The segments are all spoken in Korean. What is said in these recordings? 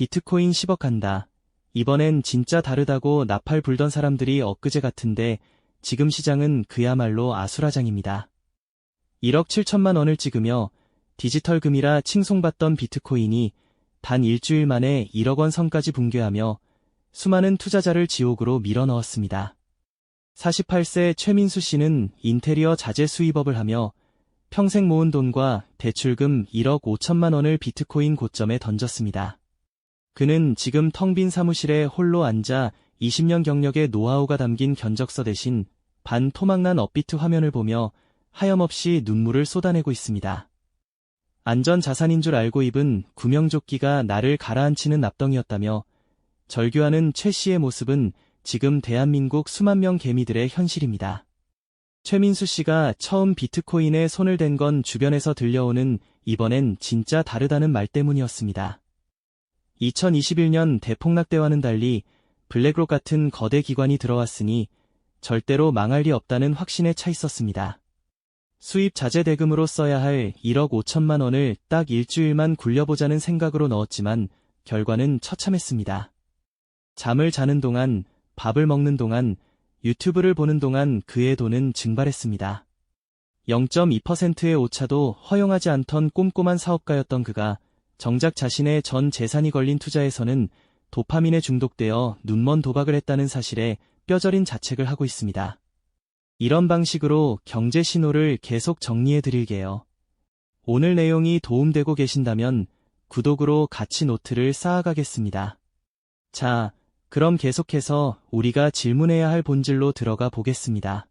비트코인 10억 간다. 이번엔 진짜 다르다고 나팔 불던 사람들이 엊그제 같은데 지금 시장은 그야말로 아수라장입니다. 1억 7천만 원을 찍으며 디지털 금이라 칭송받던 비트코인이 단 일주일 만에 1억 원 선까지 붕괴하며 수많은 투자자를 지옥으로 밀어넣었습니다. 48세 최민수 씨는 인테리어 자재 수입업을 하며 평생 모은 돈과 대출금 1억 5천만 원을 비트코인 고점에 던졌습니다. 그는 지금 텅 빈 사무실에 홀로 앉아 20년 경력의 노하우가 담긴 견적서 대신 반 토막난 업비트 화면을 보며 하염없이 눈물을 쏟아내고 있습니다. 안전 자산인 줄 알고 입은 구명조끼가 나를 가라앉히는 납덩이였다며 절규하는 최 씨의 모습은 지금 대한민국 수만 명 개미들의 현실입니다. 최민수 씨가 처음 비트코인에 손을 댄 건 주변에서 들려오는 이번엔 진짜 다르다는 말 때문이었습니다. 2021년 대폭락 때와는 달리 블랙록 같은 거대 기관이 들어왔으니 절대로 망할 리 없다는 확신에 차 있었습니다. 수입 자재 대금으로 써야 할 1억 5천만 원을 딱 일주일만 굴려보자는 생각으로 넣었지만 결과는 처참했습니다. 잠을 자는 동안, 밥을 먹는 동안, 유튜브를 보는 동안 그의 돈은 증발했습니다. 0.2%의 오차도 허용하지 않던 꼼꼼한 사업가였던 그가 정작 자신의 전 재산이 걸린 투자에서는 도파민에 중독되어 눈먼 도박을 했다는 사실에 뼈저린 자책을 하고 있습니다. 이런 방식으로 경제 신호를 계속 정리해 드릴게요. 오늘 내용이 도움되고 계신다면 구독으로 같이 노트를 쌓아가겠습니다. 자, 그럼 계속해서 우리가 질문해야 할 본질로 들어가 보겠습니다.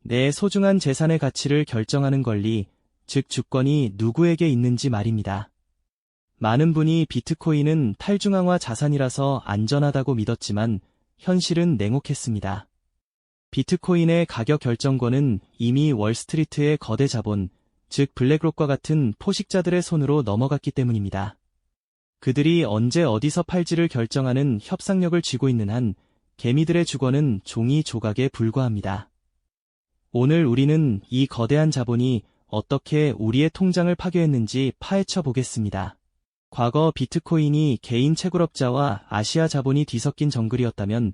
내 소중한 재산의 가치를 결정하는 권리, 즉 주권이 누구에게 있는지 말입니다. 많은 분이 비트코인은 탈중앙화 자산이라서 안전하다고 믿었지만 현실은 냉혹했습니다. 비트코인의 가격 결정권은 이미 월스트리트의 거대 자본, 즉 블랙록과 같은 포식자들의 손으로 넘어갔기 때문입니다. 그들이 언제 어디서 팔지를 결정하는 협상력을 쥐고 있는 한 개미들의 주권은 종이 조각에 불과합니다. 오늘 우리는 이 거대한 자본이 어떻게 우리의 통장을 파괴했는지 파헤쳐 보겠습니다. 과거 비트코인이 개인 채굴업자와 아시아 자본이 뒤섞인 정글이었다면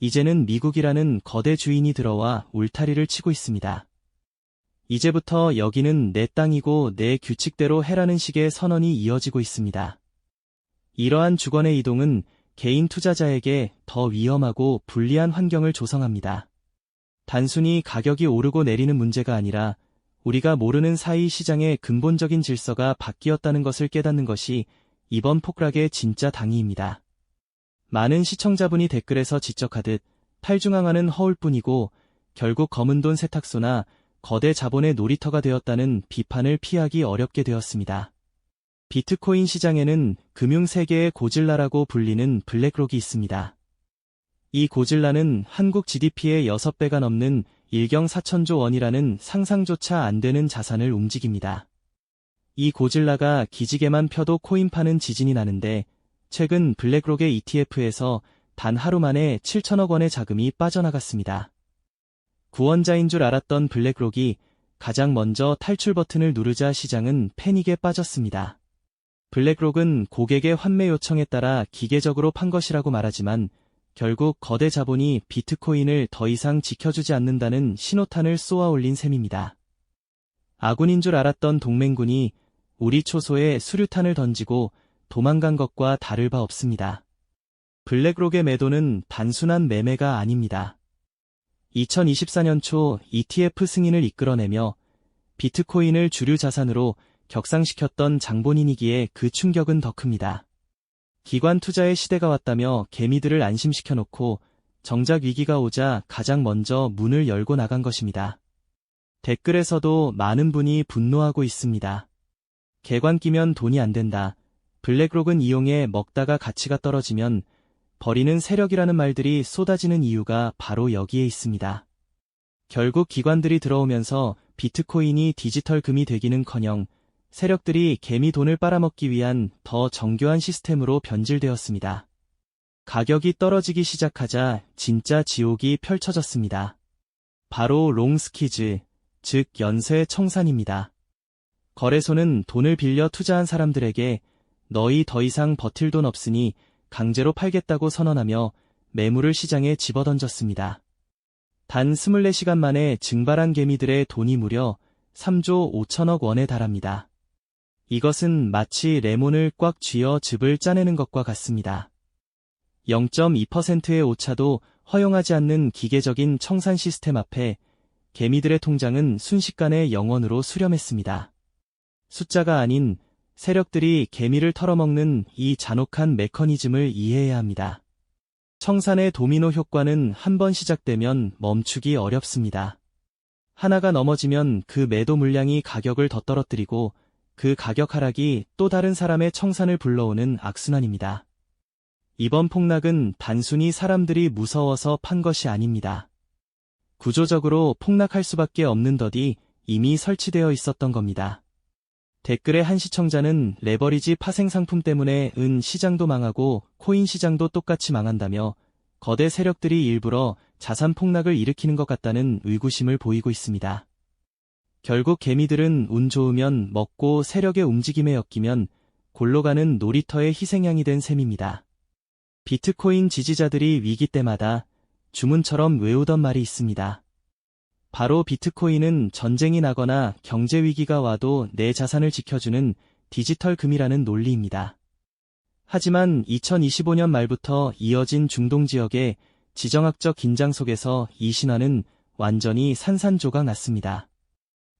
이제는 미국이라는 거대 주인이 들어와 울타리를 치고 있습니다. 이제부터 여기는 내 땅이고 내 규칙대로 해라는 식의 선언이 이어지고 있습니다. 이러한 주권의 이동은 개인 투자자에게 더 위험하고 불리한 환경을 조성합니다. 단순히 가격이 오르고 내리는 문제가 아니라 우리가 모르는 사이 시장의 근본적인 질서가 바뀌었다는 것을 깨닫는 것이 이번 폭락의 진짜 당위입니다. 많은 시청자분이 댓글에서 지적하듯 탈중앙화는 허울뿐이고 결국 검은돈 세탁소나 거대 자본의 놀이터가 되었다는 비판을 피하기 어렵게 되었습니다. 비트코인 시장에는 금융세계의 고질라라고 불리는 블랙록이 있습니다. 이 고질라는 한국 GDP의 6배가 넘는 1경 4천조 원이라는 상상조차 안 되는 자산을 움직입니다. 이 고질라가 기지개만 펴도 코인 파는 지진이 나는데 최근 블랙록의 ETF에서 단 하루 만에 7천억 원의 자금이 빠져나갔습니다. 구원자인 줄 알았던 블랙록이 가장 먼저 탈출 버튼을 누르자 시장은 패닉에 빠졌습니다. 블랙록은 고객의 환매 요청에 따라 기계적으로 판 것이라고 말하지만 결국 거대 자본이 비트코인을 더 이상 지켜주지 않는다는 신호탄을 쏘아 올린 셈입니다. 아군인 줄 알았던 동맹군이 우리 초소에 수류탄을 던지고 도망간 것과 다를 바 없습니다. 블랙록의 매도는 단순한 매매가 아닙니다. 2024년 초 ETF 승인을 이끌어내며 비트코인을 주류 자산으로 격상시켰던 장본인이기에 그 충격은 더 큽니다. 기관 투자의 시대가 왔다며 개미들을 안심시켜 놓고 정작 위기가 오자 가장 먼저 문을 열고 나간 것입니다. 댓글에서도 많은 분이 분노하고 있습니다. 개관 끼면 돈이 안 된다. 블랙록은 이용해 먹다가 가치가 떨어지면 버리는 세력이라는 말들이 쏟아지는 이유가 바로 여기에 있습니다. 결국 기관들이 들어오면서 비트코인이 디지털 금이 되기는커녕 세력들이 개미 돈을 빨아먹기 위한 더 정교한 시스템으로 변질되었습니다. 가격이 떨어지기 시작하자 진짜 지옥이 펼쳐졌습니다. 바로 롱스키즈, 즉 연쇄 청산입니다. 거래소는 돈을 빌려 투자한 사람들에게 너희 더 이상 버틸 돈 없으니 강제로 팔겠다고 선언하며 매물을 시장에 집어던졌습니다. 단 24시간 만에 증발한 개미들의 돈이 무려 3조 5천억 원에 달합니다. 이것은 마치 레몬을 꽉 쥐어 즙을 짜내는 것과 같습니다. 0.2%의 오차도 허용하지 않는 기계적인 청산 시스템 앞에 개미들의 통장은 순식간에 영원으로 수렴했습니다. 숫자가 아닌 세력들이 개미를 털어먹는 이 잔혹한 메커니즘을 이해해야 합니다. 청산의 도미노 효과는 한 번 시작되면 멈추기 어렵습니다. 하나가 넘어지면 그 매도 물량이 가격을 더 떨어뜨리고 그 가격 하락이 또 다른 사람의 청산을 불러오는 악순환입니다. 이번 폭락은 단순히 사람들이 무서워서 판 것이 아닙니다. 구조적으로 폭락할 수밖에 없는 덫이 이미 설치되어 있었던 겁니다. 댓글의 한 시청자는 레버리지 파생 상품 때문에 은 시장도 망하고 코인 시장도 똑같이 망한다며 거대 세력들이 일부러 자산 폭락을 일으키는 것 같다는 의구심을 보이고 있습니다. 결국 개미들은 운 좋으면 먹고 세력의 움직임에 엮이면 골로 가는 놀이터의 희생양이 된 셈입니다. 비트코인 지지자들이 위기 때마다 주문처럼 외우던 말이 있습니다. 바로 비트코인은 전쟁이 나거나 경제 위기가 와도 내 자산을 지켜주는 디지털 금이라는 논리입니다. 하지만 2025년 말부터 이어진 중동 지역의 지정학적 긴장 속에서 이 신화는 완전히 산산조각 났습니다.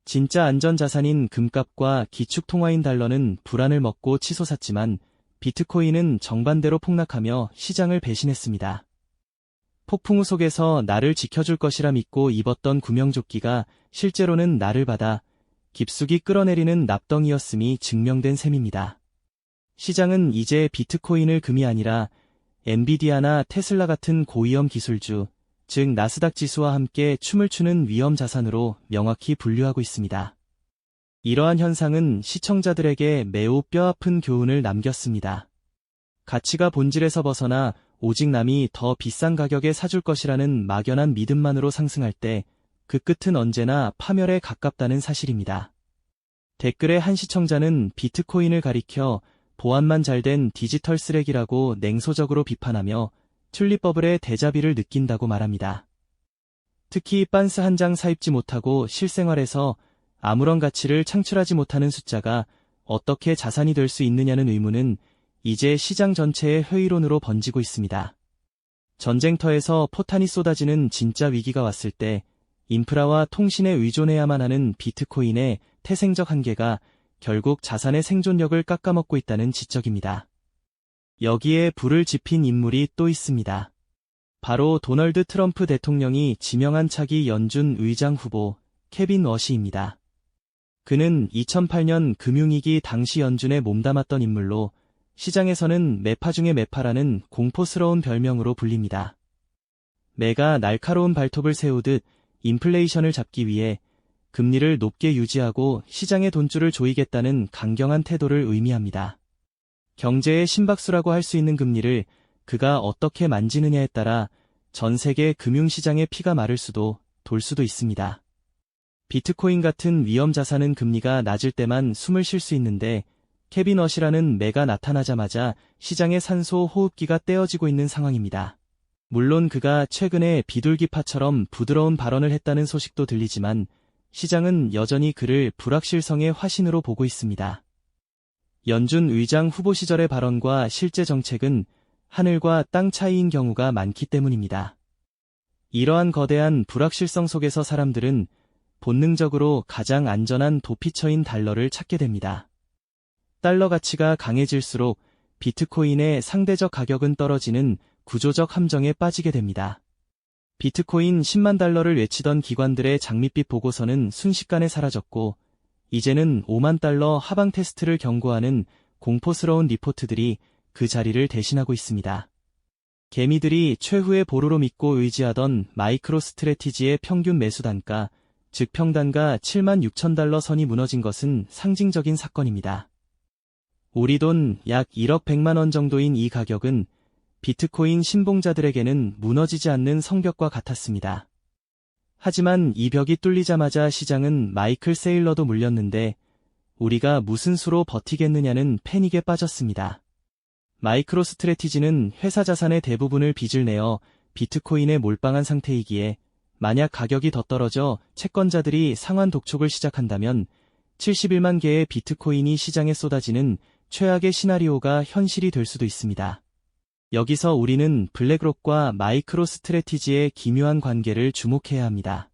진짜 안전자산인 금값과 기축통화인 달러는 불안을 먹고 치솟았지만 비트코인은 정반대로 폭락하며 시장을 배신했습니다. 폭풍우 속에서 나를 지켜줄 것이라 믿고 입었던 구명조끼가 실제로는 나를 받아 깊숙이 끌어내리는 납덩이였음이 증명된 셈입니다. 시장은 이제 비트코인을 금이 아니라 엔비디아나 테슬라 같은 고위험 기술주, 즉 나스닥 지수와 함께 춤을 추는 위험 자산으로 명확히 분류하고 있습니다. 이러한 현상은 시청자들에게 매우 뼈아픈 교훈을 남겼습니다. 가치가 본질에서 벗어나 오직 남이 더 비싼 가격에 사줄 것이라는 막연한 믿음만으로 상승할 때 그 끝은 언제나 파멸에 가깝다는 사실입니다. 댓글의 한 시청자는 비트코인을 가리켜 보안만 잘 된 디지털 쓰레기라고 냉소적으로 비판하며 튤립버블의 대자비를 느낀다고 말합니다. 특히 빤스 한 장 사입지 못하고 실생활에서 아무런 가치를 창출하지 못하는 숫자가 어떻게 자산이 될 수 있느냐는 의문은 이제 시장 전체의 회의론으로 번지고 있습니다. 전쟁터에서 포탄이 쏟아지는 진짜 위기가 왔을 때 인프라와 통신에 의존해야만 하는 비트코인의 태생적 한계가 결국 자산의 생존력을 깎아먹고 있다는 지적입니다. 여기에 불을 지핀 인물이 또 있습니다. 바로 도널드 트럼프 대통령이 지명한 차기 연준 의장 후보 케빈 워시입니다. 그는 2008년 금융위기 당시 연준에 몸담았던 인물로 시장에서는 매파 중의 매파라는 공포스러운 별명으로 불립니다. 매가 날카로운 발톱을 세우듯 인플레이션을 잡기 위해 금리를 높게 유지하고 시장의 돈줄을 조이겠다는 강경한 태도를 의미합니다. 경제의 심박수라고 할 수 있는 금리를 그가 어떻게 만지느냐에 따라 전 세계 금융시장의 피가 마를 수도 돌 수도 있습니다. 비트코인 같은 위험 자산은 금리가 낮을 때만 숨을 쉴 수 있는데 어시라는 매가 나타나자마자 시장의 산소 호흡기가 떼어지고 있는 상황입니다. 물론 그가 최근에 비둘기파처럼 부드러운 발언을 했다는 소식도 들리지만 시장은 여전히 그를 불확실성의 화신으로 보고 있습니다. 연준 의장 후보 시절의 발언과 실제 정책은 하늘과 땅 차이인 경우가 많기 때문입니다. 이러한 거대한 불확실성 속에서 사람들은 본능적으로 가장 안전한 도피처인 달러를 찾게 됩니다. 달러 가치가 강해질수록 비트코인의 상대적 가격은 떨어지는 구조적 함정에 빠지게 됩니다. 비트코인 10만 달러를 외치던 기관들의 장밋빛 보고서는 순식간에 사라졌고, 이제는 5만 달러 하방 테스트를 경고하는 공포스러운 리포트들이 그 자리를 대신하고 있습니다. 개미들이 최후의 보루로 믿고 의지하던 마이크로 스트레티지의 평균 매수 단가 즉 평단가 7만 6천 달러 선이 무너진 것은 상징적인 사건입니다. 우리 돈 약 1억 100만 원 정도인 이 가격은 비트코인 신봉자들에게는 무너지지 않는 성벽과 같았습니다. 하지만 이 벽이 뚫리자마자 시장은 마이클 세일러도 물렸는데 우리가 무슨 수로 버티겠느냐는 패닉에 빠졌습니다. 마이크로 스트레티지는 회사 자산의 대부분을 빚을 내어 비트코인에 몰빵한 상태이기에 만약 가격이 더 떨어져 채권자들이 상환 독촉을 시작한다면 71만 개의 비트코인이 시장에 쏟아지는 최악의 시나리오가 현실이 될 수도 있습니다. 여기서 우리는 블랙록과 마이크로 스트레티지의 기묘한 관계를 주목해야 합니다.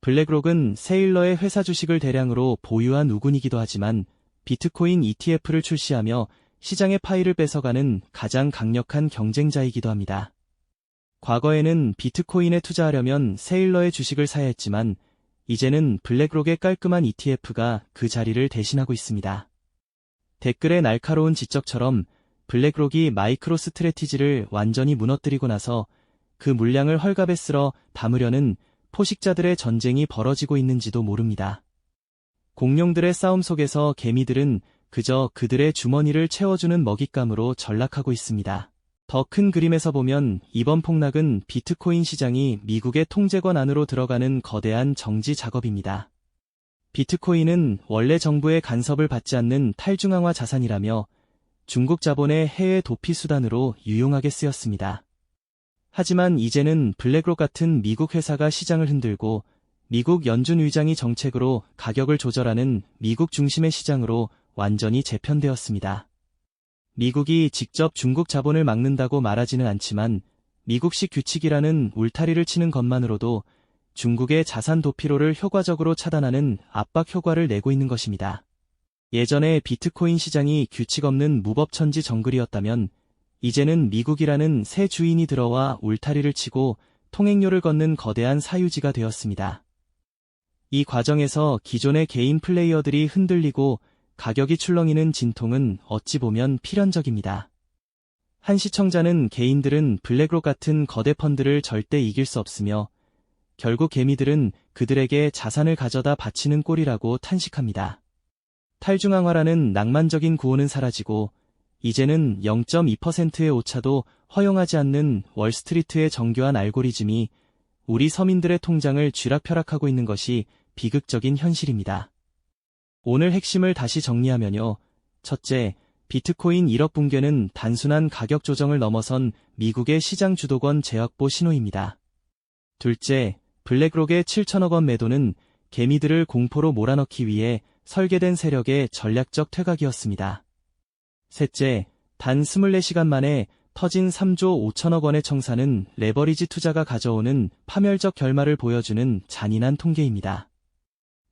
블랙록은 세일러의 회사 주식을 대량으로 보유한 우군이기도 하지만 비트코인 ETF를 출시하며 시장의 파일을 뺏어가는 가장 강력한 경쟁자이기도 합니다. 과거에는 비트코인에 투자하려면 세일러의 주식을 사야 했지만 이제는 블랙록의 깔끔한 ETF가 그 자리를 대신하고 있습니다. 댓글의 날카로운 지적처럼 블랙록이 마이크로 스트레티지를 완전히 무너뜨리고 나서 그 물량을 헐갑에 쓸어 담으려는 포식자들의 전쟁이 벌어지고 있는지도 모릅니다. 공룡들의 싸움 속에서 개미들은 그저 그들의 주머니를 채워주는 먹잇감으로 전락하고 있습니다. 더 큰 그림에서 보면 이번 폭락은 비트코인 시장이 미국의 통제권 안으로 들어가는 거대한 정지 작업입니다. 비트코인은 원래 정부의 간섭을 받지 않는 탈중앙화 자산이라며 중국 자본의 해외 도피 수단으로 유용하게 쓰였습니다. 하지만 이제는 블랙록 같은 미국 회사가 시장을 흔들고 미국 연준 의장이 정책으로 가격을 조절하는 미국 중심의 시장으로 완전히 재편되었습니다. 미국이 직접 중국 자본을 막는다고 말하지는 않지만 미국식 규칙이라는 울타리를 치는 것만으로도 중국의 자산 도피로를 효과적으로 차단하는 압박 효과를 내고 있는 것입니다. 예전에 비트코인 시장이 규칙 없는 무법천지 정글이었다면 이제는 미국이라는 새 주인이 들어와 울타리를 치고 통행료를 걷는 거대한 사유지가 되었습니다. 이 과정에서 기존의 개인 플레이어들이 흔들리고 가격이 출렁이는 진통은 어찌 보면 필연적입니다. 한 시청자는 개인들은 블랙록 같은 거대 펀드를 절대 이길 수 없으며 결국 개미들은 그들에게 자산을 가져다 바치는 꼴이라고 탄식합니다. 탈중앙화라는 낭만적인 구호는 사라지고 이제는 0.2%의 오차도 허용하지 않는 월스트리트의 정교한 알고리즘이 우리 서민들의 통장을 쥐락펴락하고 있는 것이 비극적인 현실입니다. 오늘 핵심을 다시 정리하면요. 첫째, 비트코인 1억 붕괴는 단순한 가격 조정을 넘어선 미국의 시장 주도권 재확보 신호입니다. 둘째, 블랙록의 7천억 원 매도는 개미들을 공포로 몰아넣기 위해 설계된 세력의 전략적 퇴각이었습니다. 셋째, 단 24시간 만에 터진 3조 5천억 원의 청산은 레버리지 투자가 가져오는 파멸적 결말을 보여주는 잔인한 통계입니다.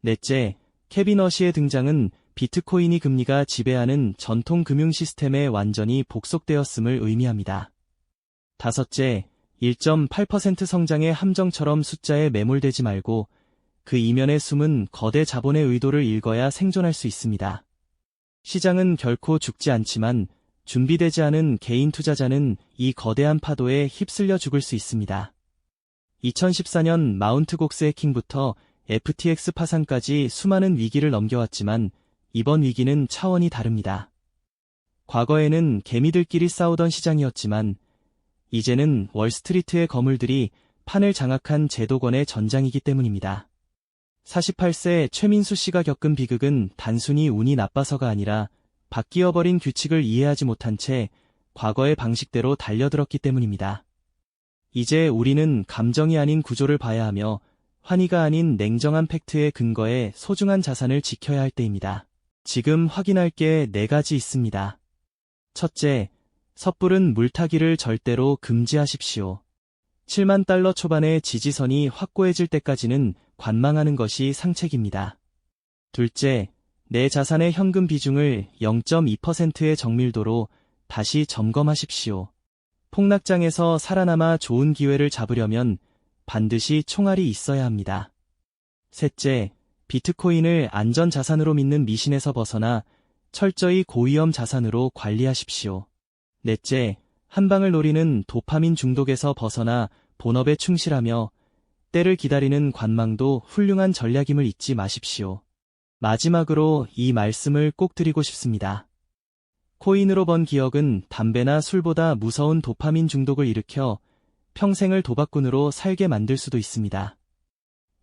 넷째, 어시의 등장은 비트코인이 금리가 지배하는 전통 금융 시스템에 완전히 복속되었음을 의미합니다. 다섯째, 1.8% 성장의 함정처럼 숫자에 매몰되지 말고 그 이면에 숨은 거대 자본의 의도를 읽어야 생존할 수 있습니다. 시장은 결코 죽지 않지만 준비되지 않은 개인 투자자는 이 거대한 파도에 휩쓸려 죽을 수 있습니다. 2014년 마운트 곡스 해킹부터 FTX 파산까지 수많은 위기를 넘겨왔지만 이번 위기는 차원이 다릅니다. 과거에는 개미들끼리 싸우던 시장이었지만 이제는 월스트리트의 거물들이 판을 장악한 제도권의 전장이기 때문입니다. 48세 최민수 씨가 겪은 비극은 단순히 운이 나빠서가 아니라 바뀌어버린 규칙을 이해하지 못한 채 과거의 방식대로 달려들었기 때문입니다. 이제 우리는 감정이 아닌 구조를 봐야 하며 환희가 아닌 냉정한 팩트의 근거에 소중한 자산을 지켜야 할 때입니다. 지금 확인할 게 네 가지 있습니다. 첫째, 섣부른 물타기를 절대로 금지하십시오. 7만 달러 초반의 지지선이 확고해질 때까지는 관망하는 것이 상책입니다. 둘째, 내 자산의 현금 비중을 0.2%의 정밀도로 다시 점검하십시오. 폭락장에서 살아남아 좋은 기회를 잡으려면 반드시 총알이 있어야 합니다. 셋째, 비트코인을 안전 자산으로 믿는 미신에서 벗어나 철저히 고위험 자산으로 관리하십시오. 넷째, 한방을 노리는 도파민 중독에서 벗어나 본업에 충실하며 때를 기다리는 관망도 훌륭한 전략임을 잊지 마십시오. 마지막으로 이 말씀을 꼭 드리고 싶습니다. 코인으로 번 기억은 담배나 술보다 무서운 도파민 중독을 일으켜 평생을 도박꾼으로 살게 만들 수도 있습니다.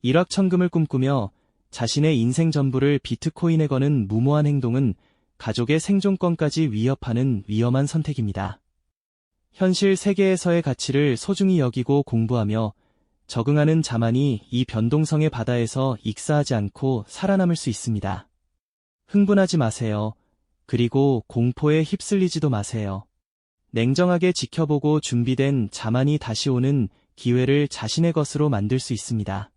일확천금을 꿈꾸며 자신의 인생 전부를 비트코인에 거는 무모한 행동은 가족의 생존권까지 위협하는 위험한 선택입니다. 현실 세계에서의 가치를 소중히 여기고 공부하며 적응하는 자만이 이 변동성의 바다에서 익사하지 않고 살아남을 수 있습니다. 흥분하지 마세요. 그리고 공포에 휩쓸리지도 마세요. 냉정하게 지켜보고 준비된 자만이 다시 오는 기회를 자신의 것으로 만들 수 있습니다.